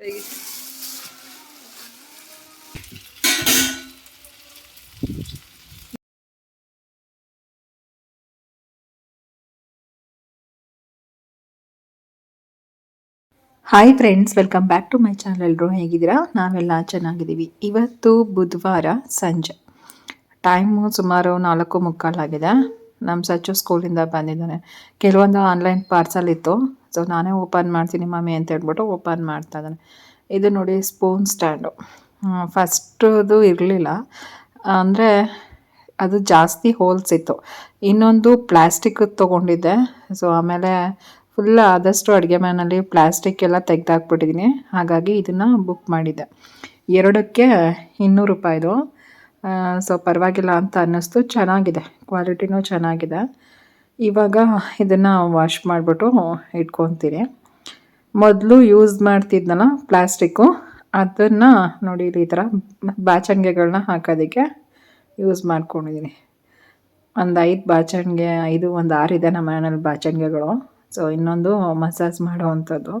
Hi friends welcome back to my channel ಎಲ್ಲರೂ ಹೇಗಿದ್ದೀರಾ? ನಾವೆಲ್ಲ ಚೆನ್ನಾಗಿದ್ದೀವಿ. ಇವತ್ತು ಬುಧವಾರ ಸಂಜೆ. ಟೈಮು ಸುಮಾರು ನಾಲ್ಕು ಮುಕ್ಕಾಲಾಗಿದೆ ನಮ್ಮ ಸಚ್ಚು ಸ್ಕೂಲಿಂದ ಬಂದಿದ್ದಾನೆ. ಕೆಲವೊಂದು ಆನ್ಲೈನ್ ಪಾರ್ಸಲ್ ಇತ್ತು. ಸೊ ನಾನೇ ಓಪನ್ ಮಾಡ್ತೀನಿ ಮಮ್ಮಿ ಅಂತ ಹೇಳ್ಬಿಟ್ಟು ಓಪನ್ ಮಾಡ್ತಾ ಇದ್ದಾನೆ. ಇದು ನೋಡಿ ಸ್ಪೂನ್ ಸ್ಟ್ಯಾಂಡು ಫಸ್ಟದು ಇರಲಿಲ್ಲ. ಅಂದರೆ ಅದು ಜಾಸ್ತಿ ಹೋಲ್ಸ್ ಇತ್ತು. ಇನ್ನೊಂದು ಪ್ಲಾಸ್ಟಿಕ್ ತೊಗೊಂಡಿದ್ದೆ. ಸೊ ಆಮೇಲೆ ಫುಲ್ ಆದಷ್ಟು ಅಡುಗೆ ಮನೆಯಲ್ಲಿ ಪ್ಲಾಸ್ಟಿಕ್ ಎಲ್ಲ ತೆಗೆದಾಕ್ಬಿಟ್ಟಿದ್ದೀನಿ. ಹಾಗಾಗಿ ಇದನ್ನು ಬುಕ್ ಮಾಡಿದ್ದೆ. ಎರಡಕ್ಕೆ ಇನ್ನೂರು ರೂಪಾಯಿದು. ಸೊ ಪರವಾಗಿಲ್ಲ ಅಂತ ಅನ್ನಿಸ್ತು. ಚೆನ್ನಾಗಿದೆ. ಕ್ವಾಲಿಟಿನೂ ಚೆನ್ನಾಗಿದೆ. ಇವಾಗ ಇದನ್ನು ವಾಶ್ ಮಾಡಿಬಿಟ್ಟು ಇಟ್ಕೊತೀನಿ ಮೊದಲು ಯೂಸ್ ಮಾಡ್ತಿದ್ನಲ್ಲ ಪ್ಲಾಸ್ಟಿಕ್ಕು ಅದನ್ನು ನೋಡಿ ಈ ಥರ ಬಾಚಣಿಗೆಗಳನ್ನ ಹಾಕೋದಕ್ಕೆ ಯೂಸ್ ಮಾಡ್ಕೊಂಡಿದ್ದೀನಿ ಒಂದು ಐದು ಬಾಚಣಿಗೆ ಐದು, ಒಂದು ಆರು ಇದೆ ನಮ್ಮ ಮನೇಲಿ ಬಾಚಣಿಗೆಗಳು ಸೊ ಇನ್ನೊಂದು ಮಸಾಜ್ ಮಾಡುವಂಥದ್ದು.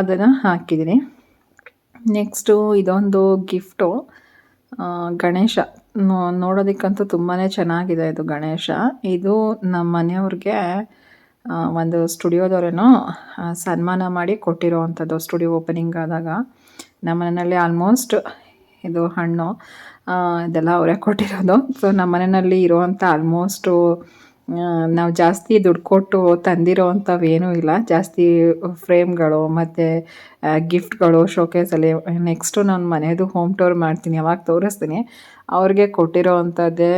ಅದನ್ನು ಹಾಕಿದ್ದೀನಿ ನೆಕ್ಸ್ಟು ಇದೊಂದು ಗಿಫ್ಟು ಗಣೇಶ. ನೋಡೋದಕ್ಕಂತೂ ತುಂಬಾ ಚೆನ್ನಾಗಿದೆ ಇದು ಗಣೇಶ. ಇದು ನಮ್ಮ ಮನೆಯವ್ರಿಗೆ ಒಂದು ಸ್ಟುಡಿಯೋದವರೇನೋ ಸನ್ಮಾನ ಮಾಡಿ ಕೊಟ್ಟಿರೋವಂಥದ್ದು ಸ್ಟುಡಿಯೋ ಓಪನಿಂಗ್ ಆದಾಗ. ನಮ್ಮ ಮನೆಯಲ್ಲಿ ಆಲ್ಮೋಸ್ಟ್ ಇದು ಹಣ್ಣು ಇದೆಲ್ಲ ಅವರೇ ಕೊಟ್ಟಿರೋದು. ಸೊ, ನಮ್ಮ ಮನೆಯಲ್ಲಿ ಇರುವಂಥ ಆಲ್ಮೋಸ್ಟು ನಾವು ಜಾಸ್ತಿ ದುಡ್ಡು ಕೊಟ್ಟು ತಂದಿರೋ ಅಂಥವೇನೂ ಇಲ್ಲ. ಜಾಸ್ತಿ ಫ್ರೇಮ್ಗಳು ಮತ್ತು ಗಿಫ್ಟ್ಗಳು, ಶೋಕೇಸಲ್ಲಿ ನೆಕ್ಸ್ಟು ನಾನು ಮನೆಯದು ಹೋಮ್ ಟೂರ್ ಮಾಡ್ತೀನಿ ಯಾವಾಗ ತೋರಿಸ್ತೀನಿ. ಅವ್ರಿಗೆ ಕೊಟ್ಟಿರೋ ಅಂಥದ್ದೇ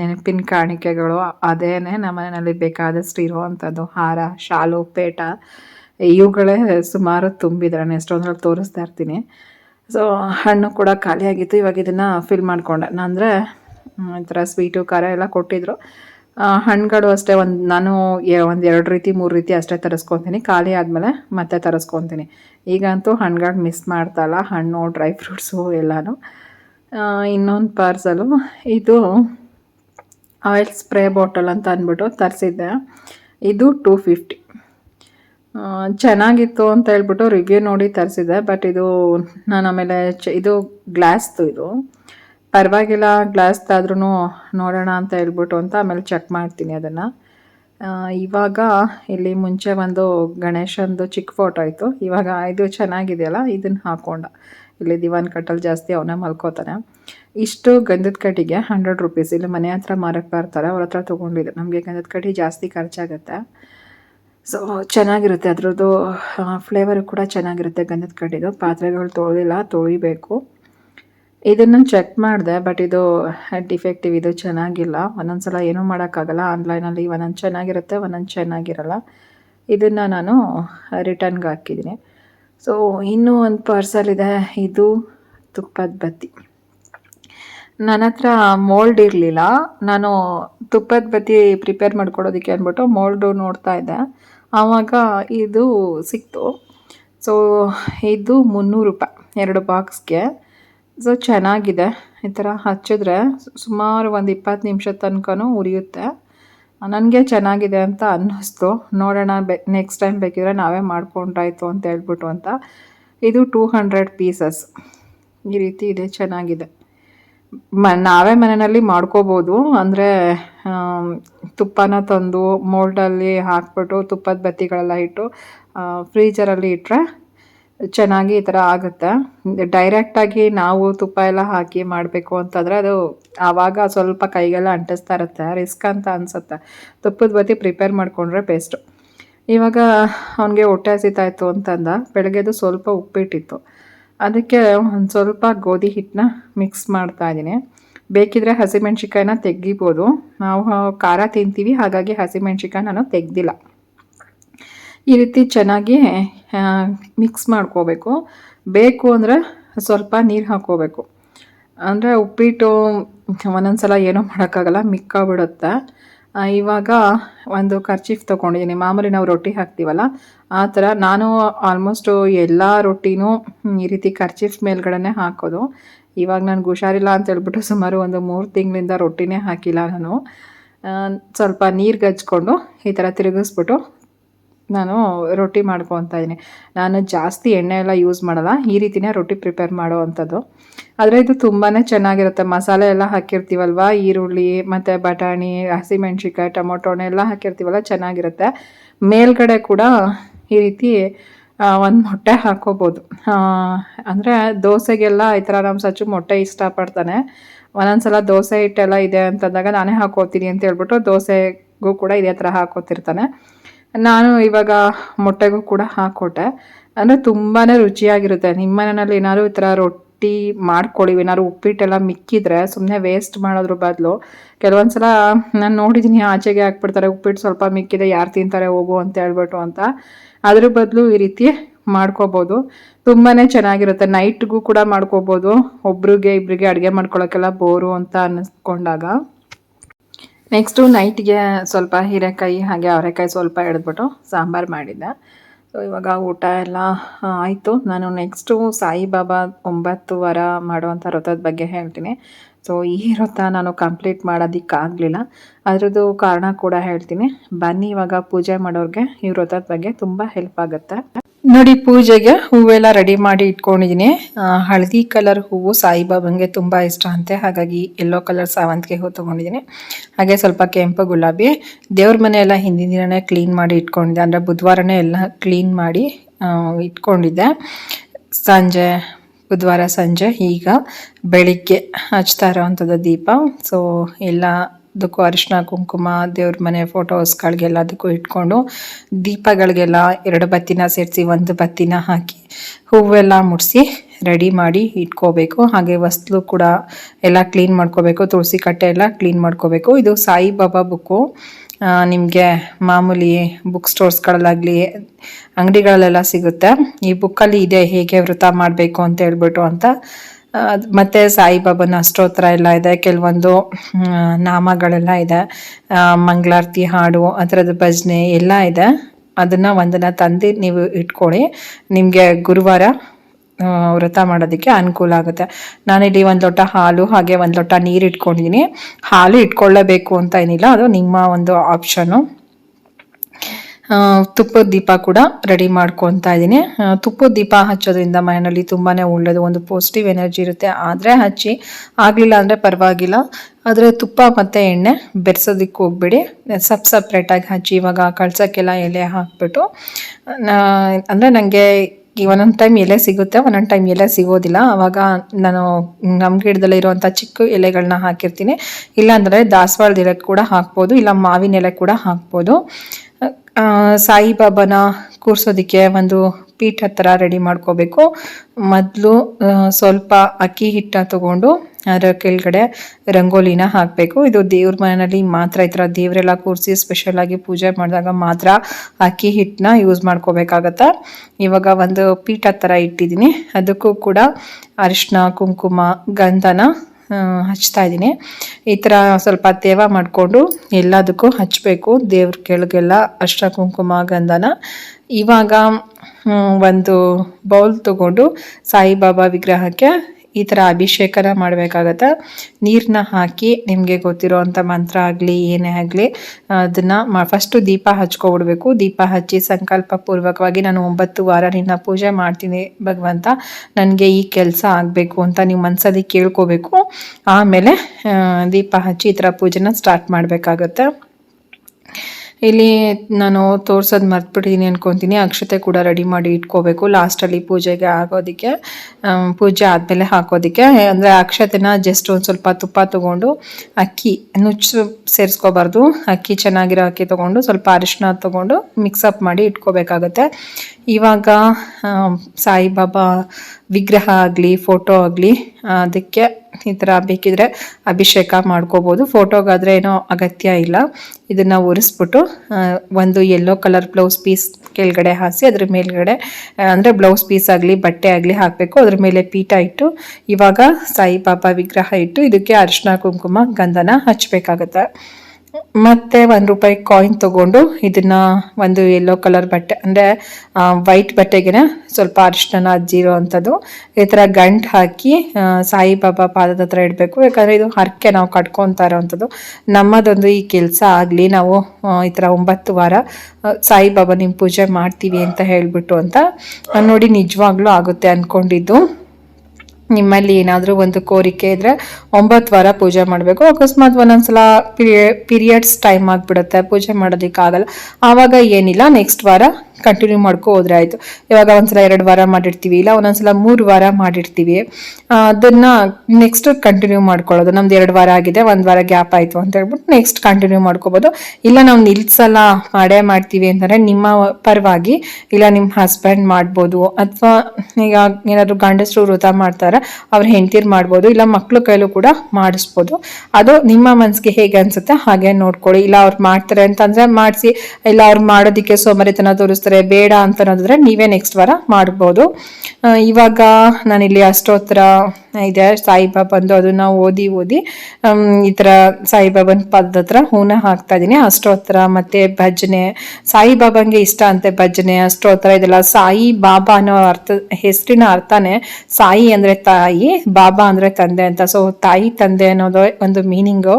ನೆನಪಿನ ಕಾಣಿಕೆಗಳು. ಅದೇ ನಮ್ಮ ಮನೆಯಲ್ಲಿ ಬೇಕಾದಷ್ಟು ಇರುವಂಥದ್ದು ಹಾರ, ಶಾಲು, ಪೇಟ, ಇವುಗಳೇ ಸುಮಾರು ತುಂಬಿದ್ರೆ. ನಾನು ಎಷ್ಟೊಂದ್ರಲ್ಲಿ ತೋರಿಸ್ತಾ ಇರ್ತೀನಿ. ಸೊ ಹಣ್ಣು ಕೂಡ ಖಾಲಿಯಾಗಿತ್ತು. ಇವಾಗ ಇದನ್ನು ಫಿಲ್ ಮಾಡಿಕೊಂಡೆ. ಅಂದರೆ ಈ ಥರ ಸ್ವೀಟು ಖಾರ ಎಲ್ಲ ಕೊಟ್ಟಿದ್ರು. ಹಣ್ಣುಗಳು ಅಷ್ಟೇ ಒಂದು, ನಾನು ಒಂದು ಎರಡು ರೀತಿ, ಮೂರು ರೀತಿ ಅಷ್ಟೇ ತರಿಸ್ಕೊತೀನಿ. ಖಾಲಿ ಆದಮೇಲೆ ಮತ್ತೆ ತರಿಸ್ಕೊತೀನಿ. ಈಗಂತೂ ಹಣ್ಣುಗಳು ಮಿಸ್ ಮಾಡ್ತಾಯಿಲ್ಲ ಹಣ್ಣು ಡ್ರೈ ಫ್ರೂಟ್ಸು ಎಲ್ಲಾನು. ಇನ್ನೊಂದು ಪಾರ್ಸಲು ಇದು ಆಯಿಲ್ ಸ್ಪ್ರೇ ಬಾಟಲ್ ಅಂತ ಅಂದ್ಬಿಟ್ಟು ತರಿಸಿದ್ದೆ. ಇದು ಟೂ ಫಿಫ್ಟಿ ಚೆನ್ನಾಗಿತ್ತು ಅಂತ ಹೇಳ್ಬಿಟ್ಟು ರಿವ್ಯೂ ನೋಡಿ ತರಿಸಿದ್ದೆ ಬಟ್ ಇದು ನಾನು ಆಮೇಲೆ ಚ, ಇದು ಗ್ಲಾಸ್ದು ಇದು. ಪರವಾಗಿಲ್ಲ ಗ್ಲಾಸ್ದಾದ್ರೂ ನೋಡೋಣ ಅಂತ ಹೇಳ್ಬಿಟ್ಟು ಅಂತ ಆಮೇಲೆ ಚೆಕ್ ಮಾಡ್ತೀನಿ ಅದನ್ನು. ಇವಾಗ ಇಲ್ಲಿ ಮುಂಚೆ ಒಂದು ಗಣೇಶಂದು ಚಿಕ್ಕ ಫೋಟೋ ಇತ್ತು ಇವಾಗ ಇದು ಚೆನ್ನಾಗಿದೆಯಲ್ಲ, ಇದನ್ನು ಹಾಕೊಂಡ. ಇಲ್ಲಿ ದಿವಾನ್ ಕಟ್ಟಲ್ಲಿ ಜಾಸ್ತಿ ಅವನೇ ಮಲ್ಕೋತಾನೆ. ಇಷ್ಟು ಗಂಧದ ಕಟ್ಟಿಗೆ ಹಂಡ್ರೆಡ್ ರುಪೀಸ್ ಇಲ್ಲಿ ಮನೆ ಹತ್ರ ಮಾರಕ್ಕೆ ಬರ್ತಾರೆ, ಅವ್ರ ಹತ್ರ ತೊಗೊಂಡಿದ್ದೆ. ನಮಗೆ ಗಂಧದ ಕಟ್ಟಿ ಜಾಸ್ತಿ ಖರ್ಚಾಗುತ್ತೆ. ಸೊ ಚೆನ್ನಾಗಿರುತ್ತೆ. ಅದರದ್ದು ಫ್ಲೇವರ್ ಕೂಡ ಚೆನ್ನಾಗಿರುತ್ತೆ ಗಂಧದ ಕಡ್ಡಿದು ಪಾತ್ರೆಗಳು ತೊಳಿಲ್ಲ ತೊಳಿಬೇಕು. ಇದನ್ನು ಚೆಕ್ ಮಾಡಿದೆ ಬಟ್ ಇದು ಡಿಫೆಕ್ಟಿವ್ ಇದು ಚೆನ್ನಾಗಿಲ್ಲ. ಒಂದೊಂದು ಸಲ ಏನೂ ಮಾಡೋಕ್ಕಾಗಲ್ಲ. ಆನ್ಲೈನಲ್ಲಿ ಒಂದೊಂದು ಚೆನ್ನಾಗಿರುತ್ತೆ, ಒಂದೊಂದು ಚೆನ್ನಾಗಿರಲ್ಲ. ಇದನ್ನು ನಾನು ರಿಟರ್ನ್ಗೆ ಹಾಕಿದ್ದೀನಿ. ಸೊ ಇನ್ನೂ ಒಂದು ಪಾರ್ಸಲ್ ಇದೆ. ಇದು ತುಪ್ಪದ ಬತ್ತಿ. ನನ್ನ ಹತ್ರ ಮೋಲ್ಡ್ ಇರಲಿಲ್ಲ. ನಾನು ತುಪ್ಪದ ಬತ್ತಿ ಪ್ರಿಪೇರ್ ಮಾಡ್ಕೊಡೋದಕ್ಕೆ ಅಂದ್ಬಿಟ್ಟು ಮೋಲ್ಡು ನೋಡ್ತಾ ಇದ್ದೆ. ಆವಾಗ ಇದು ಸಿಕ್ತು. ಸೊ ಇದು ಮುನ್ನೂರು ರೂಪಾಯಿ, ಎರಡು ಬಾಕ್ಸ್ಗೆ ಸೊ ಚೆನ್ನಾಗಿದೆ. ಈ ಥರ ಹಚ್ಚಿದ್ರೆ ಸುಮಾರು ಒಂದು ಇಪ್ಪತ್ತು ನಿಮಿಷ ತನಕನೂ ಉರಿಯುತ್ತೆ. ನನಗೆ ಚೆನ್ನಾಗಿದೆ ಅಂತ ಅನ್ನಿಸ್ತು. ನೋಡೋಣ ಬೆ ನೆಕ್ಸ್ಟ್ ಟೈಮ್ ಬೇಕಿದ್ರೆ ನಾವೇ ಮಾಡ್ಕೊಂಡ್ರಾಯ್ತು ಅಂತ ಹೇಳ್ಬಿಟ್ಟು ಅಂತ. ಇದು ಟೂ ಹಂಡ್ರೆಡ್ ಪೀಸಸ್. ಈ ರೀತಿ ಇದೆ, ಚೆನ್ನಾಗಿದೆ. ಮ, ನಾವೇ ಮನೆಯಲ್ಲಿ ಮಾಡ್ಕೋಬೋದು. ಅಂದರೆ ತುಪ್ಪನ ತಂದು ಮೋಲ್ಡಲ್ಲಿ ಹಾಕ್ಬಿಟ್ಟು ತುಪ್ಪದ ಬತ್ತಿಗಳೆಲ್ಲ ಇಟ್ಟು ಫ್ರೀಜರಲ್ಲಿ ಇಟ್ಟರೆ ಚೆನ್ನಾಗಿ ಈ ಥರ ಆಗುತ್ತೆ. ಡೈರೆಕ್ಟಾಗಿ ನಾವು ತುಪ್ಪ ಎಲ್ಲ ಹಾಕಿ ಮಾಡಬೇಕು ಅಂತಂದರೆ ಅದು ಆವಾಗ ಸ್ವಲ್ಪ ಕೈಗೆಲ್ಲ ಅಂಟಿಸ್ತಾ ಇರುತ್ತೆ. ರಿಸ್ಕ್ ಅಂತ ಅನಿಸುತ್ತೆ. ತುಪ್ಪದ ಬತ್ತಿ ಪ್ರಿಪೇರ್ ಮಾಡಿಕೊಂಡ್ರೆ ಬೆಸ್ಟು ಇವಾಗ ಅವನಿಗೆ ಹೊಟ್ಟೆ ಹಸಿತಾಯಿತ್ತು ಅಂತಂದ ಬೆಳಗ್ಗೆದು ಸ್ವಲ್ಪ ಉಪ್ಪಿಟ್ಟಿತ್ತು. ಅದಕ್ಕೆ ಒಂದು ಸ್ವಲ್ಪ ಗೋಧಿ ಹಿಟ್ಟನ್ನ ಮಿಕ್ಸ್ ಮಾಡ್ತಾ ಇದ್ದೀನಿ. ಬೇಕಿದ್ರೆ ಹಸಿಮೆಣ್ಸಿಕಾಯಿನ ತೆಗಿಬೋದು ನಾವು ಖಾರ ತಿಂತೀವಿ, ಹಾಗಾಗಿ ಹಸಿಮೆಣ್ಸಿಕಾಯಿ ನಾನು ತೆಗ್ದಿಲ್ಲ. ಈ ರೀತಿ ಚೆನ್ನಾಗಿ ಮಿಕ್ಸ್ ಮಾಡ್ಕೋಬೇಕು. ಬೇಕು ಅಂದರೆ ಸ್ವಲ್ಪ ನೀರು ಹಾಕ್ಕೋಬೇಕು. ಅಂದರೆ ಉಪ್ಪಿಟ್ಟು ಒಂದೊಂದು ಸಲ ಏನೂ ಮಾಡೋಕ್ಕಾಗಲ್ಲ ಮಿಕ್ಕಾಬಿಡುತ್ತೆ ಇವಾಗ ಒಂದು ಕರ್ಚೀಫ್ ತೊಗೊಂಡಿದ್ದೀನಿ ಮಾಮೂಲಿ ನಾವು ರೊಟ್ಟಿ ಹಾಕ್ತೀವಲ್ಲ, ಆ ಥರ ನಾನು ಆಲ್ಮೋಸ್ಟು ಎಲ್ಲ ರೊಟ್ಟಿನೂ ಈ ರೀತಿ ಕರ್ಚೀಫ್ ಮೇಲ್ಗಡೆ ಹಾಕೋದು. ಇವಾಗ ನನಗೆ ಹುಷಾರಿಲ್ಲ ಅಂತ ಹೇಳ್ಬಿಟ್ಟು ಸುಮಾರು ಒಂದು ಮೂರು ತಿಂಗಳಿಂದ ರೊಟ್ಟಿನೇ ಹಾಕಿಲ್ಲ ನಾನು. ಸ್ವಲ್ಪ ನೀರು ಗಜ್ಕೊಂಡು ಈ ಥರ ತಿರುಗಿಸ್ಬಿಟ್ಟು ನಾನು ರೊಟ್ಟಿ ಮಾಡ್ಕೊತಾ ಇದ್ದೀನಿ. ನಾನು ಜಾಸ್ತಿ ಎಣ್ಣೆ ಎಲ್ಲ ಯೂಸ್ ಮಾಡಲ್ಲ. ಈ ರೀತಿನೇ ರೊಟ್ಟಿ ಪ್ರಿಪೇರ್ ಮಾಡೋ ಅಂಥದ್ದು. ಆದರೆ ಇದು ತುಂಬಾ ಚೆನ್ನಾಗಿರುತ್ತೆ. ಮಸಾಲೆ ಎಲ್ಲ ಹಾಕಿರ್ತೀವಲ್ವ? ಈರುಳ್ಳಿ, ಮತ್ತು ಬಟಾಣಿ ಹಸಿಮೆಣ್ಸಿಕಾಯಿ ಟೊಮೊಟೊನೆಲ್ಲ ಹಾಕಿರ್ತೀವಲ್ಲ, ಚೆನ್ನಾಗಿರುತ್ತೆ. ಮೇಲ್ಗಡೆ ಕೂಡ ಈ ರೀತಿ ಒಂದು ಮೊಟ್ಟೆ ಹಾಕೋಬೋದು. ಅಂದರೆ ದೋಸೆಗೆಲ್ಲ ಈ ಥರ ನಮ್ಮ ಸಚ್ಚು ಮೊಟ್ಟೆ ಇಷ್ಟಪಡ್ತಾನೆ. ಒಂದೊಂದ್ಸಲ ದೋಸೆ ಹಿಟ್ಟೆಲ್ಲ ಇದೆ ಅಂತಂದಾಗ ನಾನೇ ಹಾಕೋತೀನಿ ಅಂತ ಹೇಳ್ಬಿಟ್ಟು ದೋಸೆಗೂ ಕೂಡ ಇದೇ ಥರ ಹಾಕೋತಿರ್ತಾನೆ. ನಾನು ಇವಾಗ ಮೊಟ್ಟೆಗೂ ಕೂಡ ಹಾಕ್ಕೊಟ್ಟೆ ಅಂದರೆ ತುಂಬಾ ರುಚಿಯಾಗಿರುತ್ತೆ. ನಿಮ್ಮ ಮನೆಯಲ್ಲಿ ಏನಾದ್ರು ಈ ಥರ ರೊಟ್ಟಿ ಮಾಡ್ಕೊಳ್ಳಿ, ಏನಾದ್ರು ಉಪ್ಪಿಟ್ಟೆಲ್ಲ ಮಿಕ್ಕಿದ್ರೆ ಸುಮ್ಮನೆ ವೇಸ್ಟ್ ಮಾಡೋದ್ರ ಬದಲು. ಕೆಲವೊಂದು ಸಲ ನಾನು ನೋಡಿದ್ದೀನಿ ಆಚೆಗೆ ಹಾಕ್ಬಿಡ್ತಾರೆ, ಉಪ್ಪಿಟ್ಟು ಸ್ವಲ್ಪ ಮಿಕ್ಕಿದೆ, ಯಾರು ತಿಂತಾರೆ, ಹೋಗು ಅಂತ ಹೇಳ್ಬಿಟ್ಟು ಅಂತ. ಅದ್ರ ಬದಲು ಈ ರೀತಿ ಮಾಡ್ಕೋಬೋದು. ತುಂಬಾ ಚೆನ್ನಾಗಿರುತ್ತೆ. ನೈಟ್ಗೂ ಕೂಡ ಮಾಡ್ಕೋಬೋದು. ಒಬ್ರಿಗೆ ಇಬ್ಬರಿಗೆ ಅಡುಗೆ ಮಾಡ್ಕೊಳ್ಳೋಕ್ಕೆಲ್ಲ ಬೋರು ಅಂತ ಅನ್ನಿಸ್ಕೊಂಡಾಗ ನೆಕ್ಸ್ಟು ನೈಟ್ಗೆ ಸ್ವಲ್ಪ ಹೀರೆಕಾಯಿ, ಹಾಗೆ ಅವರೆಕಾಯಿ ಸ್ವಲ್ಪ ಎಳೆದ್ಬಿಟ್ಟು ಸಾಂಬಾರು ಮಾಡಿದ್ದೆ. ಸೊ ಇವಾಗ ಊಟ ಎಲ್ಲ ಆಯಿತು. ನಾನು ನೆಕ್ಸ್ಟು ಸಾಯಿಬಾಬಾ ಒಂಬತ್ತು ವಾರ ಮಾಡುವಂಥ ವ್ರತದ ಬಗ್ಗೆ ಹೇಳ್ತೀನಿ. ಸೊ ಈ ವ್ರತ ನಾನು ಕಂಪ್ಲೀಟ್ ಮಾಡೋದಕ್ಕಾಗಲಿಲ್ಲ. ಅದರದ್ದು ಕಾರಣ ಕೂಡ ಹೇಳ್ತೀನಿ. ಬನ್ನಿ ಇವಾಗ ಪೂಜೆ ಮಾಡೋರಿಗೆ ಈ ವ್ರತದ ಬಗ್ಗೆ ತುಂಬ ಹೆಲ್ಪ್ ಆಗುತ್ತೆ. ನೋಡಿ, ಪೂಜೆಗೆ ಹೂವೆಲ್ಲ ರೆಡಿ ಮಾಡಿ ಇಟ್ಕೊಂಡಿದ್ದೀನಿ ಹಳದಿ ಕಲರ್ ಹೂವು ಸಾಯಿಬಾಬಂಗೆ ತುಂಬ ಇಷ್ಟ ಅಂತೆ. ಹಾಗಾಗಿ ಯೆಲ್ಲೋ ಕಲರ್ ಸಾವಂತಿಗೆ ಹೂ ತೊಗೊಂಡಿದ್ದೀನಿ ಹಾಗೆ ಸ್ವಲ್ಪ ಕೆಂಪು ಗುಲಾಬಿ. ದೇವ್ರ ಮನೆ ಎಲ್ಲ ಹಿಂದಿನ ದಿನನೇ ಕ್ಲೀನ್ ಮಾಡಿ ಇಟ್ಕೊಂಡಿದ್ದೆ. ಅಂದರೆ ಬುಧವಾರನೇ ಎಲ್ಲ ಕ್ಲೀನ್ ಮಾಡಿ ಇಟ್ಕೊಂಡಿದ್ದೆ. ಸಂಜೆ ಬುಧವಾರ ಸಂಜೆ ಈಗ ಬೆಳಿಗ್ಗೆ ಹಚ್ತಾ ಇರೋವಂಥದ್ದು ದೀಪ. ಸೊ ಎಲ್ಲದಕ್ಕೂ ಅರಿಶಿನ, ಕುಂಕುಮ, ದೇವ್ರ ಮನೆ ಫೋಟೋಸ್ಗಳಿಗೆಲ್ಲದಕ್ಕೂ ಇಟ್ಕೊಂಡು ದೀಪಗಳಿಗೆಲ್ಲ ಎರಡು ಬತ್ತಿನ ಸೇರಿಸಿ, ಒಂದು ಬತ್ತಿನ ಹಾಕಿ ಹೂವೆಲ್ಲ ಮುಡಿಸಿ ರೆಡಿ ಮಾಡಿ ಇಟ್ಕೋಬೇಕು. ಹಾಗೆ ವಸ್ತು ಕೂಡ ಎಲ್ಲ ಕ್ಲೀನ್ ಮಾಡ್ಕೋಬೇಕು. ತುಳಸಿ ಕಟ್ಟೆ ಎಲ್ಲ ಕ್ಲೀನ್ ಮಾಡ್ಕೋಬೇಕು. ಇದು ಸಾಯಿಬಾಬಾ ಬುಕ್ಕು ನಿಮಗೆ ಮಾಮೂಲಿ ಬುಕ್ ಸ್ಟೋರ್ಸ್ಗಳಲ್ಲಾಗಲಿ ಅಂಗಡಿಗಳಲ್ಲೆಲ್ಲ ಸಿಗುತ್ತೆ. ಈ ಬುಕ್ಕಲ್ಲಿ ಇದೆ ಹೇಗೆ ವೃತ ಮಾಡಬೇಕು ಅಂತ ಹೇಳ್ಬಿಟ್ಟು ಅಂತ. ಮತ್ತು ಸಾಯಿಬಾಬನ ಅಷ್ಟೋತ್ರ ಎಲ್ಲ ಇದೆ. ಕೆಲವೊಂದು ನಾಮಗಳೆಲ್ಲ ಇದೆ. ಮಂಗಳಾರತಿ ಹಾಡು ಆ ಥರದ ಭಜನೆ ಎಲ್ಲ ಇದೆ. ಅದನ್ನು ಒಂದನ್ನು ತಂದು ನೀವು ಇಟ್ಕೊಳ್ಳಿ. ನಿಮಗೆ ಗುರುವಾರ ವ್ರತ ಮಾಡೋದಕ್ಕೆ ಅನುಕೂಲ ಆಗುತ್ತೆ. ನಾನಿಲ್ಲಿ ಒಂದು ಲೋಟ ಹಾಲು, ಹಾಗೆ ಒಂದು ಲೋಟ ನೀರು ಇಟ್ಕೊಂಡಿದ್ದೀನಿ ಹಾಲು ಇಟ್ಕೊಳ್ಳೇಬೇಕು ಅಂತ ಏನಿಲ್ಲ, ಅದು ನಿಮ್ಮ ಒಂದು ಆಪ್ಷನು. ತುಪ್ಪದ ದೀಪ ಕೂಡ ರೆಡಿ ಮಾಡ್ಕೊತಾ ಇದ್ದೀನಿ ತುಪ್ಪದ ದೀಪ ಹಚ್ಚೋದ್ರಿಂದ ಮನೆಯಲ್ಲಿ ತುಂಬಾ ಒಳ್ಳೆಯದು ಒಂದು ಪಾಸಿಟಿವ್ ಎನರ್ಜಿ ಇರುತ್ತೆ. ಆದರೆ ಹಚ್ಚಿ, ಆಗಲಿಲ್ಲ ಅಂದರೆ ಪರವಾಗಿಲ್ಲ. ಆದರೆ ತುಪ್ಪ ಮತ್ತು ಎಣ್ಣೆ ಬೆರೆಸೋದಕ್ಕೆ ಹೋಗ್ಬಿಡಿ. ಸಪ್ ಸಪ್ರೇಟಾಗಿ ಹಚ್ಚಿ, ಇವಾಗ ಕಳ್ಸೋಕ್ಕೆಲ್ಲ ಎಲೆ ಹಾಕ್ಬಿಟ್ಟು ಅಂದರೆ ನನಗೆ ಒಂದೊಂದು ಟೈಮ್ ಎಲೆ ಸಿಗುತ್ತೆ, ಒಂದೊಂದು ಟೈಮ್ ಎಲೆ ಸಿಗೋದಿಲ್ಲ. ಆವಾಗ ನಾನು ನಮ್ಮ ಗಿಡದಲ್ಲಿ ಇರುವಂಥ ಚಿಕ್ಕ ಎಲೆಗಳನ್ನ ಹಾಕಿರ್ತೀನಿ. ಇಲ್ಲಾಂದರೆ ದಾಸವಾಳದ ಎಲೆ ಕೂಡ ಹಾಕ್ಬೋದು, ಇಲ್ಲ ಮಾವಿನ ಎಲೆ ಕೂಡ ಹಾಕ್ಬೋದು. ಸಾಯಿಬಾಬಾನ ಕೂರ್ಸೋದಕ್ಕೆ ಒಂದು ಪೀಠ ಥರ ರೆಡಿ ಮಾಡ್ಕೋಬೇಕು. ಮೊದಲು ಸ್ವಲ್ಪ ಅಕ್ಕಿ ಹಿಟ್ಟ ತಗೊಂಡು ಅದರ ಕೆಳಗಡೆ ರಂಗೋಲಿನ ಹಾಕಬೇಕು. ಇದು ದೇವ್ರ ಮನೆಯಲ್ಲಿ ಮಾತ್ರ ಈ ಥರ ದೇವರೆಲ್ಲ ಕೂರಿಸಿ ಸ್ಪೆಷಲಾಗಿ ಪೂಜೆ ಮಾಡಿದಾಗ ಮಾತ್ರ ಅಕ್ಕಿ ಹಿಟ್ಟನ್ನ ಯೂಸ್ ಮಾಡ್ಕೋಬೇಕಾಗತ್ತೆ. ಇವಾಗ ಒಂದು ಪೀಠ ಥರ ಇಟ್ಟಿದ್ದೀನಿ. ಅದಕ್ಕೂ ಕೂಡ ಅರಿಶಿನ ಕುಂಕುಮ, ಗಂಧನ ಹಚ್ತಾ ಇದ್ದೀನಿ. ಈ ಥರ ಸ್ವಲ್ಪ ತೇವ ಮಾಡಿಕೊಂಡು ಎಲ್ಲದಕ್ಕೂ ಹಚ್ಚಬೇಕು ದೇವ್ರ ಕೆಳಗೆಲ್ಲ ಅಷ್ಟ ಕುಂಕುಮ, ಗಂಧನ. ಇವಾಗ ಒಂದು ಬೌಲ್ ತಗೊಂಡು ಸಾಯಿಬಾಬಾ ವಿಗ್ರಹಕ್ಕೆ ಈ ಥರ ಅಭಿಷೇಕನ ಮಾಡಬೇಕಾಗತ್ತೆ. ನೀರನ್ನ ಹಾಕಿ ನಿಮಗೆ ಗೊತ್ತಿರೋವಂಥ ಮಂತ್ರ ಆಗಲಿ, ಏನೇ ಆಗಲಿ, ಅದನ್ನು ಮ ಫಸ್ಟು ದೀಪ ಹಚ್ಕೊಬಿಡ್ಬೇಕು. ದೀಪ ಹಚ್ಚಿ ಸಂಕಲ್ಪ ಪೂರ್ವಕವಾಗಿ ನಾನು ಒಂಬತ್ತು ವಾರ ನಿನ್ನ ಪೂಜೆ ಮಾಡ್ತೀನಿ ಭಗವಂತ, ನನಗೆ ಈ ಕೆಲಸ ಆಗಬೇಕು ಅಂತ ನೀವು ಮನಸ್ಸಲ್ಲಿ ಕೇಳ್ಕೋಬೇಕು. ಆಮೇಲೆ ದೀಪ ಹಚ್ಚಿ ಈ ಥರ ಪೂಜೆನ ಸ್ಟಾರ್ಟ್ ಮಾಡಬೇಕಾಗತ್ತೆ. ಇಲ್ಲಿ ನಾನು ತೋರ್ಸೋದು ಮರ್ತ್ಬಿಟ್ಟಿದ್ದೀನಿ ಅನ್ಕೊತೀನಿ. ಅಕ್ಷತೆ ಕೂಡ ರೆಡಿ ಮಾಡಿ ಇಟ್ಕೋಬೇಕು ಲಾಸ್ಟಲ್ಲಿ ಪೂಜೆಗೆ ಆಗೋದಕ್ಕೆ. ಪೂಜೆ ಆದಮೇಲೆ ಹಾಕೋದಕ್ಕೆ. ಅಂದರೆ ಅಕ್ಷತೆನ ಜಸ್ಟ್ ಒಂದು ಸ್ವಲ್ಪ ತುಪ್ಪ ತೊಗೊಂಡು ಅಕ್ಕಿ, ನುಚ್ಚು ಸೇರಿಸ್ಕೋಬಾರ್ದು. ಅಕ್ಕಿ ಚೆನ್ನಾಗಿರೋ ಅಕ್ಕಿ ತೊಗೊಂಡು ಸ್ವಲ್ಪ ಅರಿಶಿನ ತೊಗೊಂಡು ಮಿಕ್ಸಪ್ ಮಾಡಿ ಇಟ್ಕೋಬೇಕಾಗತ್ತೆ. ಇವಾಗ ಸಾಯಿಬಾಬಾ ವಿಗ್ರಹ ಆಗಲಿ ಫೋಟೋ ಆಗಲಿ, ಅದಕ್ಕೆ ಈ ಥರ ಬೇಕಿದ್ರೆ ಅಭಿಷೇಕ ಮಾಡ್ಕೋಬೋದು. ಫೋಟೋಗಾದರೆ ಏನೋ ಅಗತ್ಯ ಇಲ್ಲ. ಇದನ್ನು ಒರೆಸ್ಬಿಟ್ಟು ಒಂದು ಯೆಲ್ಲೋ ಕಲರ್ ಬ್ಲೌಸ್ ಪೀಸ್ ಕೆಳಗಡೆ ಹಾಸಿ, ಅದ್ರ ಮೇಲ್ಗಡೆ ಅಂದರೆ ಬ್ಲೌಸ್ ಪೀಸ್ ಆಗಲಿ, ಬಟ್ಟೆ ಆಗಲಿ ಹಾಕಬೇಕು. ಅದ್ರ ಮೇಲೆ ಪೀಠ ಇಟ್ಟು, ಇವಾಗ ಸಾಯಿಬಾಬಾ ವಿಗ್ರಹ ಇಟ್ಟು, ಇದಕ್ಕೆ ಅರಿಶಿನ ಕುಂಕುಮ, ಗಂಧನ ಹಚ್ಚಬೇಕಾಗತ್ತೆ ಮತ್ತೆ ಒಂದು ರೂಪಾಯಿ ಕಾಯಿನ್ ತಗೊಂಡು ಇದನ್ನ ಒಂದು ಯೆಲ್ಲೋ ಕಲರ್ ಬಟ್ಟೆ, ಅಂದರೆ ವೈಟ್ ಬಟ್ಟೆಗೆ ಸ್ವಲ್ಪ ಅರಿಶಿನ ಅಜ್ಜಿರೋ ಅಂಥದ್ದು, ಈ ಥರ ಗಂಟು ಹಾಕಿ ಸಾಯಿಬಾಬಾ ಪಾದದ ಹತ್ರ ಇಡಬೇಕು. ಯಾಕಂದರೆ ಇದು ಹರಕೆ ನಾವು ಕಟ್ಕೊತಾ ಇರೋವಂಥದ್ದು. ನಮ್ಮದೊಂದು ಈ ಕೆಲಸ ಆಗಲಿ, ನಾವು ಈ ಥರ ಒಂಬತ್ತು ವಾರ ಸಾಯಿಬಾಬಾ ನಿಮ್ಮ ಪೂಜೆ ಮಾಡ್ತೀವಿ ಅಂತ ಹೇಳಿಬಿಟ್ಟು ಅಂತ ನೋಡಿ ನಿಜವಾಗ್ಲೂ ಆಗುತ್ತೆ ಅಂದ್ಕೊಂಡಿದ್ದು ನಿಮ್ಮಲ್ಲಿ ಏನಾದರೂ ಒಂದು ಕೋರಿಕೆ ಇದ್ದರೆ ಒಂಬತ್ತು ವಾರ ಪೂಜೆ ಮಾಡಬೇಕು. ಅಕಸ್ಮಾತ್ ಒಂದೊಂದ್ಸಲ ಪೀರಿಯಡ್ಸ್ ಟೈಮ್ ಆಗಿಬಿಡುತ್ತೆ, ಪೂಜೆ ಮಾಡೋದಕ್ಕಾಗಲ್ಲ. ಆವಾಗ ಏನಿಲ್ಲ ನೆಕ್ಸ್ಟ್ ವಾರ ಕಂಟಿನ್ಯೂ ಮಾಡ್ಕೊ ಹೋದ್ರೆ ಆಯಿತು. ಇವಾಗ ಒಂದ್ಸಲ ಎರಡು ವಾರ ಮಾಡಿರ್ತೀವಿ, ಇಲ್ಲ ಒಂದೊಂದ್ಸಲ ಮೂರು ವಾರ ಮಾಡಿರ್ತೀವಿ. ಅದನ್ನ ನೆಕ್ಸ್ಟ್ ಕಂಟಿನ್ಯೂ ಮಾಡ್ಕೊಳ್ಳೋದು. ನಮ್ದು ಎರಡು ವಾರ ಆಗಿದೆ, ಒಂದು ವಾರ ಗ್ಯಾಪ್ ಆಯಿತು ಅಂತ ಹೇಳ್ಬಿಟ್ಟು ನೆಕ್ಸ್ಟ್ ಕಂಟಿನ್ಯೂ ಮಾಡ್ಕೋಬೋದು. ಇಲ್ಲ ನಾವು ನಿಲ್ಸಲ್ಲ ಮಾಡೇ ಮಾಡ್ತೀವಿ ಅಂತಂದರೆ ನಿಮ್ಮ ಪರವಾಗಿ, ಇಲ್ಲ ನಿಮ್ಮ ಹಸ್ಬೆಂಡ್ ಮಾಡ್ಬೋದು, ಅಥವಾ ಈಗ ಏನಾದ್ರು ಗಂಡಸರು ವೃತ ಮಾಡ್ತಾರೆ, ಅವ್ರ ಹೆಂಡತಿರು ಮಾಡ್ಬೋದು, ಇಲ್ಲ ಮಕ್ಳು ಕೈಲೂ ಕೂಡ ಮಾಡಿಸ್ಬೋದು. ಅದು ನಿಮ್ಮ ಮನಸ್ಸಿಗೆ ಹೇಗೆ ಅನ್ಸುತ್ತೆ ಹಾಗೆ ನೋಡ್ಕೊಳ್ಳಿ. ಇಲ್ಲ ಅವ್ರು ಮಾಡ್ತಾರೆ ಅಂತಂದ್ರೆ ಮಾಡಿಸಿ, ಇಲ್ಲ ಅವ್ರು ಮಾಡೋದಕ್ಕೆ ಸೋಮಾರಿತನ ತೋರಿಸ್ತಾರೆ ಬೇಡ ಅಂತ ಅನ್ನೋದಾದ್ರೆ ನೀವೇ ನೆಕ್ಸ್ಟ್ ವಾರ ಮಾಡ್ಬೋದು. ಇವಾಗ ನಾನಿಲ್ಲಿ ಅಷ್ಟೋತ್ತರ ಇದೆ. ಸಾಯಿಬಾಬಂದು ಅದನ್ನ ಓದಿ ಓದಿ ಈ ಥರ ಸಾಯಿಬಾಬನ ಪದ ಹತ್ರ ಹೂನ ಹಾಕ್ತಾ ಇದ್ದೀನಿ ಅಷ್ಟೋತ್ರ ಮತ್ತೆ ಭಜನೆ, ಸಾಯಿಬಾಬಂಗೆ ಇಷ್ಟ ಅಂತೆ ಭಜನೆ, ಅಷ್ಟೋತ್ರ ಇದೆಲ್ಲ ಸಾಯಿ ಬಾಬಾ ಅನ್ನೋ ಅರ್ಥ, ಹೆಸರಿನ ಅರ್ಥನೇ ಸಾಯಿ ಅಂದ್ರೆ ತಾಯಿ, ಬಾಬಾ ಅಂದ್ರೆ ತಂದೆ ಅಂತ. ಸೊ ತಾಯಿ, ತಂದೆ ಅನ್ನೋದು ಒಂದು ಮೀನಿಂಗು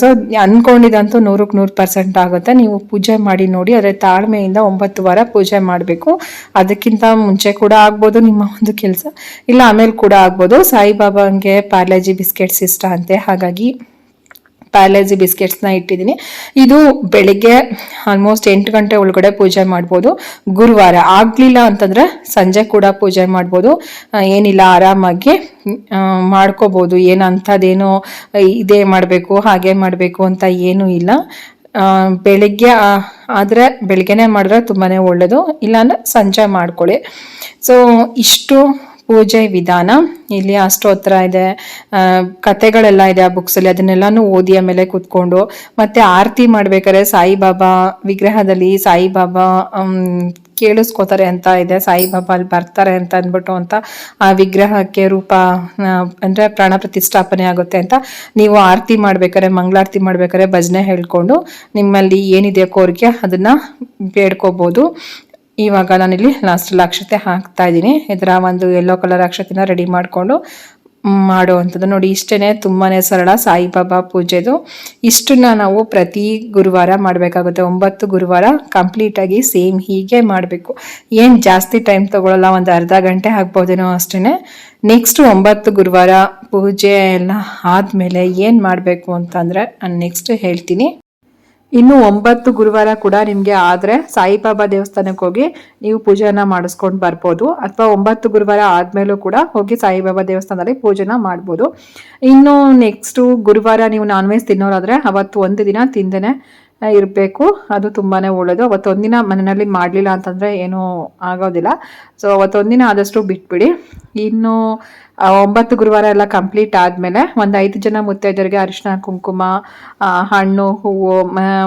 ಸೊ ಅನ್ಕೊಂಡಿದಂತೂ ನೂರಕ್ಕೆ ನೂರು ಪರ್ಸೆಂಟ್ ಆಗುತ್ತೆ. ನೀವು ಪೂಜೆ ಮಾಡಿ ನೋಡಿ ಅದ್ರ ತಾಳ್ಮೆಯಿಂದ ಒಂಬತ್ತು ವಾರ ಪೂಜೆ ಮಾಡಬೇಕು. ಅದಕ್ಕಿಂತ ಮುಂಚೆ ಕೂಡ ಆಗ್ಬೋದು ನಿಮ್ಮ ಒಂದು ಕೆಲಸ. ಇಲ್ಲ, ಆಮೇಲೆ ಕೂಡ ಆಗ್ಬೋದು. ಸಾಯಿಬಾಬಾಂಗೆ ಪಾರ್ಲೆಜಿ ಬಿಸ್ಕೆಟ್ಸ್ ಇಷ್ಟ ಅಂತೆ. ಹಾಗಾಗಿ ಪ್ಯಾಲೇಜಿ ಬಿಸ್ಕೆಟ್ಸ್ನ ಇಟ್ಟಿದ್ದೀನಿ. ಇದು ಬೆಳಿಗ್ಗೆ ಆಲ್ಮೋಸ್ಟ್ ಎಂಟು ಗಂಟೆ ಒಳಗಡೆ ಪೂಜೆ ಮಾಡ್ಬೋದು. ಗುರುವಾರ ಆಗಲಿಲ್ಲ ಅಂತಂದರೆ ಸಂಜೆ ಕೂಡ ಪೂಜೆ ಮಾಡ್ಬೋದು. ಏನಿಲ್ಲ, ಆರಾಮಾಗಿ ಮಾಡ್ಕೋಬೋದು. ಏನು ಅಂಥದ್ದೇನೋ ಇದೇ ಮಾಡಬೇಕು, ಹಾಗೆ ಮಾಡಬೇಕು ಅಂತ ಏನೂ ಇಲ್ಲ. ಬೆಳಿಗ್ಗೆ ಆದರೆ ಬೆಳಿಗ್ಗೆನೇ ಮಾಡಿದ್ರೆ ತುಂಬಾ ಒಳ್ಳೆಯದು ಇಲ್ಲಾಂದರೆ ಸಂಜೆ ಮಾಡ್ಕೊಳ್ಳಿ. ಸೊ ಇಷ್ಟು ಪೂಜೆ ವಿಧಾನ. ಇಲ್ಲಿ ಅಷ್ಟೋತ್ತರ ಇದೆ. ಕತೆಗಳೆಲ್ಲ ಇದೆ ಆ ಬುಕ್ಸಲ್ಲಿ ಅದನ್ನೆಲ್ಲಾನು ಓದಿಯ ಮೇಲೆ ಕೂತ್ಕೊಂಡು. ಮತ್ತೆ ಆರತಿ ಮಾಡ್ಬೇಕಾದ್ರೆ ಸಾಯಿಬಾಬಾ ವಿಗ್ರಹದಲ್ಲಿ ಸಾಯಿಬಾಬಾ ಕೇಳಿಸ್ಕೊತಾರೆ ಅಂತ ಇದೆ. ಸಾಯಿಬಾಬಾ ಅಲ್ಲಿ ಬರ್ತಾರೆ ಅಂತ ಅಂದ್ಬಿಟ್ಟು ಅಂತ ಆ ವಿಗ್ರಹಕ್ಕೆ ರೂಪ ಅಂದರೆ ಪ್ರಾಣ ಪ್ರತಿಷ್ಠಾಪನೆ ಆಗುತ್ತೆ ಅಂತ ನೀವು ಆರತಿ ಮಾಡ್ಬೇಕಾದ್ರೆ, ಮಂಗಳಾರತಿ ಮಾಡ್ಬೇಕಾದ್ರೆ ಭಜನೆ ಹೇಳ್ಕೊಂಡು ನಿಮ್ಮಲ್ಲಿ ಏನಿದೆ ಕೋರಿಕೆ ಅದನ್ನ ಬೇಡ್ಕೋಬಹುದು ಇವಾಗ ನಾನಿಲ್ಲಿ ಲಾಸ್ಟಲ್ಲಿ ಅಕ್ಷತೆ ಹಾಕ್ತಾ ಇದ್ದೀನಿ. ಇದರ ಒಂದು ಯೆಲ್ಲೋ ಕಲರ್ ಅಕ್ಷತೆನ ರೆಡಿ ಮಾಡಿಕೊಂಡು ಮಾಡುವಂಥದ್ದು. ನೋಡಿ ಇಷ್ಟೇ ತುಂಬಾ ಸರಳ ಸಾಯಿಬಾಬಾ ಪೂಜೆದು. ಇಷ್ಟನ್ನ ನಾವು ಪ್ರತಿ ಗುರುವಾರ ಮಾಡಬೇಕಾಗುತ್ತೆ. ಒಂಬತ್ತು ಗುರುವಾರ ಕಂಪ್ಲೀಟಾಗಿ ಸೇಮ್ ಹೀಗೆ ಮಾಡಬೇಕು. ಏನು ಜಾಸ್ತಿ ಟೈಮ್ ತೊಗೊಳ್ಳಲ್ಲ ಒಂದು ಅರ್ಧ ಗಂಟೆ ಆಗ್ಬೋದೇನೋ ಅಷ್ಟೇ ನೆಕ್ಸ್ಟ್ ಒಂಬತ್ತು ಗುರುವಾರ ಪೂಜೆ ಎಲ್ಲ ಆದಮೇಲೆ ಏನು ಮಾಡಬೇಕು ಅಂತಂದರೆ, ನಾನು ನೆಕ್ಸ್ಟ್ ಹೇಳ್ತೀನಿ. ಇನ್ನು ಒಂಬತ್ತು ಗುರುವಾರ ಕೂಡ ನಿಮಗೆ ಆದರೆ ಸಾಯಿಬಾಬಾ ದೇವಸ್ಥಾನಕ್ಕೆ ಹೋಗಿ ನೀವು ಪೂಜೆನ ಮಾಡಿಸ್ಕೊಂಡು ಬರ್ಬೋದು. ಅಥವಾ ಒಂಬತ್ತು ಗುರುವಾರ ಆದಮೇಲೂ ಕೂಡ ಹೋಗಿ ಸಾಯಿಬಾಬಾ ದೇವಸ್ಥಾನದಲ್ಲಿ ಪೂಜೆನ ಮಾಡ್ಬೋದು. ಇನ್ನು ನೆಕ್ಸ್ಟು ಗುರುವಾರ ನೀವು ನಾನ್ ವೆಜ್ ತಿನ್ನೋರಾದರೆ ಅವತ್ತು ಒಂದು ದಿನ ತಿಂದೇನೆ ಇರಬೇಕು. ಅದು ತುಂಬಾ ಒಳ್ಳೆಯದು ಅವತ್ತೊಂದಿನ ಮನೆಯಲ್ಲಿ ಮಾಡಲಿಲ್ಲ ಅಂತಂದರೆ ಏನೂ ಆಗೋದಿಲ್ಲ. ಸೊ ಅವತ್ತೊಂದಿನ ಆದಷ್ಟು ಬಿಟ್ಬಿಡಿ. ಇನ್ನು ಒಂಬತ್ತು ಗುರುವಾರ ಎಲ್ಲ ಕಂಪ್ಲೀಟ್ ಆದಮೇಲೆ ಒಂದು ಐದು ಜನ ಮುತ್ತೈದರಿಗೆ ಅರಿಶಿನ ಕುಂಕುಮ ಹಣ್ಣು, ಹೂವು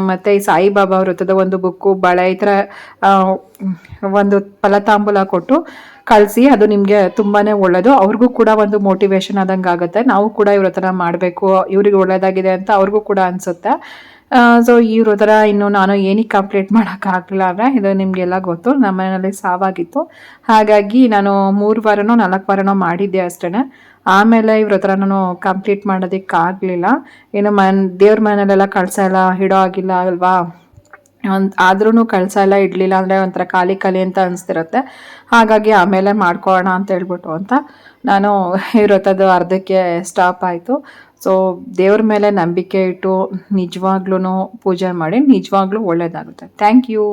ಮತ್ತೆ ಸಾಯಿಬಾಬಾ ವೃತ್ತದ ಒಂದು ಬುಕ್ಕು, ಬಳೆ, ಈ ಥರ ಒಂದು ಫಲತಾಂಬೂಲ ಕೊಟ್ಟು ಕಳಿಸಿ, ಅದು ನಿಮಗೆ ತುಂಬಾ ಒಳ್ಳೆಯದು ಅವ್ರಿಗೂ ಕೂಡ ಒಂದು ಮೋಟಿವೇಶನ್ ಆದಂಗೆ ಆಗುತ್ತೆ ನಾವು ಕೂಡ ಇವ್ರ ಹತ್ರ ಮಾಡಬೇಕು. ಇವ್ರಿಗೆ ಒಳ್ಳೆಯದಾಗಿದೆ ಅಂತ ಅವ್ರಿಗೂ ಕೂಡ ಅನಿಸುತ್ತೆ. ಸೊ ಇವ್ರ ಥರ ಇನ್ನು ನಾನು ಏನಕ್ಕೆ ಕಂಪ್ಲೀಟ್ ಮಾಡೋಕ್ಕಾಗಲಿಲ್ಲ ಅಂದರೆ ಇದು ನಿಮಗೆಲ್ಲ ಗೊತ್ತು. ನಮ್ಮ ಮನೆಯಲ್ಲಿ ಸಾವಾಗಿತ್ತು. ಹಾಗಾಗಿ ನಾನು ಮೂರು ವಾರನೋ ನಾಲ್ಕು ವಾರನೋ ಮಾಡಿದ್ದೆ ಅಷ್ಟೇ ಆಮೇಲೆ ಇವ್ರ ಹತ್ರ ನಾನು ಕಂಪ್ಲೀಟ್ ಮಾಡೋದಕ್ಕಾಗಲಿಲ್ಲ ಏನು ಮನ್, ದೇವ್ರ ಮನೆಯಲ್ಲೆಲ್ಲ ಕಳಸ ಎಲ್ಲ ಇಡೋ ಆಗಿಲ್ಲ ಅಲ್ವಾ? ಆದ್ರೂ ಕಳಸ ಎಲ್ಲ ಇಡಲಿಲ್ಲ ಅಂದರೆ ಒಂಥರ ಖಾಲಿ ಖಾಲಿ ಅಂತ ಅನಿಸ್ತಿರುತ್ತೆ. ಹಾಗಾಗಿ ಆಮೇಲೆ ಮಾಡ್ಕೊಳ್ಳೋಣ ಅಂತ ಹೇಳ್ಬಿಟ್ಟು ಅಂತ ನಾನು ಇರೋತದ್ದು ಅರ್ಧಕ್ಕೆ ಸ್ಟಾಪ್ ಆಯಿತು. ಸೊ ದೇವ್ರ ಮೇಲೆ ನಂಬಿಕೆ ಇಟ್ಟು ನಿಜವಾಗ್ಲೂ ಪೂಜೆ ಮಾಡಿ ನಿಜವಾಗ್ಲೂ ಒಳ್ಳೇದಾಗುತ್ತೆ. Thank you